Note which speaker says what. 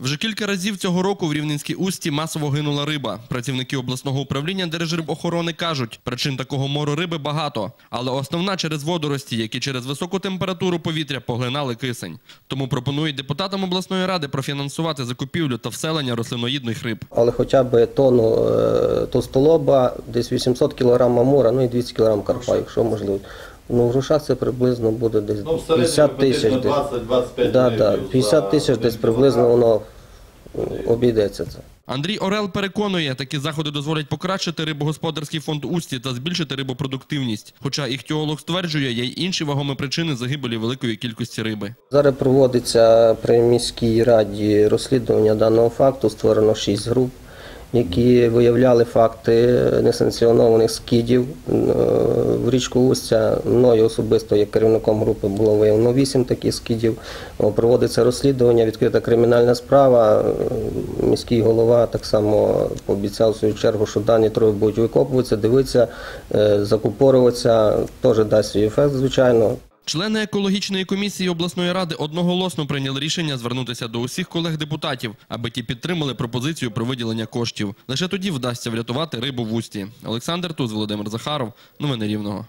Speaker 1: Вже кілька разів цього року в Рівненській усті масово гинула риба. Працівники обласного управління Держрибохорони кажуть, причин такого мору риби багато, але основна через водорості, які через високу температуру повітря поглинали кисень. Тому пропонують депутатам обласної ради профінансувати закупівлю та вселення рослиноїдних риб.
Speaker 2: але хоча б тонну е, товстолоба, десь 800 кг амура, ну і 200 кг карпа, якщо можливо. Ну, в грошах це приблизно буде десь
Speaker 3: Ну, в середньому
Speaker 2: 50 тисяч. Десь.
Speaker 3: 20-25
Speaker 2: Да, да,
Speaker 3: гривень
Speaker 2: 50 тисяч десь
Speaker 3: один
Speaker 2: приблизно воно обійдеться це.
Speaker 1: Андрій Орел переконує, такі заходи дозволять покращити рибогосподарський фонд усті та збільшити рибопродуктивність. Хоча іхтіолог стверджує, є й інші вагомі причини загибелі великої кількості риби.
Speaker 2: Зараз проводиться при міській раді розслідування даного факту. Створено шість груп, які виявляли факти несанкціонованих скидів е, в річку Устя. Мною особисто, як керівником групи, було виявлено вісім таких скидів. Проводиться розслідування, відкрита кримінальна справа. Е, Міський голова так само пообіцяв свою чергу, що дані троє будуть викопуватися, дивитися, е, закупорюватися. Теж дасть свій ефект, звичайно.
Speaker 1: Члени екологічної комісії обласної ради одноголосно прийняли рішення звернутися до усіх колег-депутатів, аби ті підтримали пропозицію про виділення коштів. Лише тоді вдасться врятувати рибу в усті. Олександр Туз, Володимир Захаров. Новини Рівного.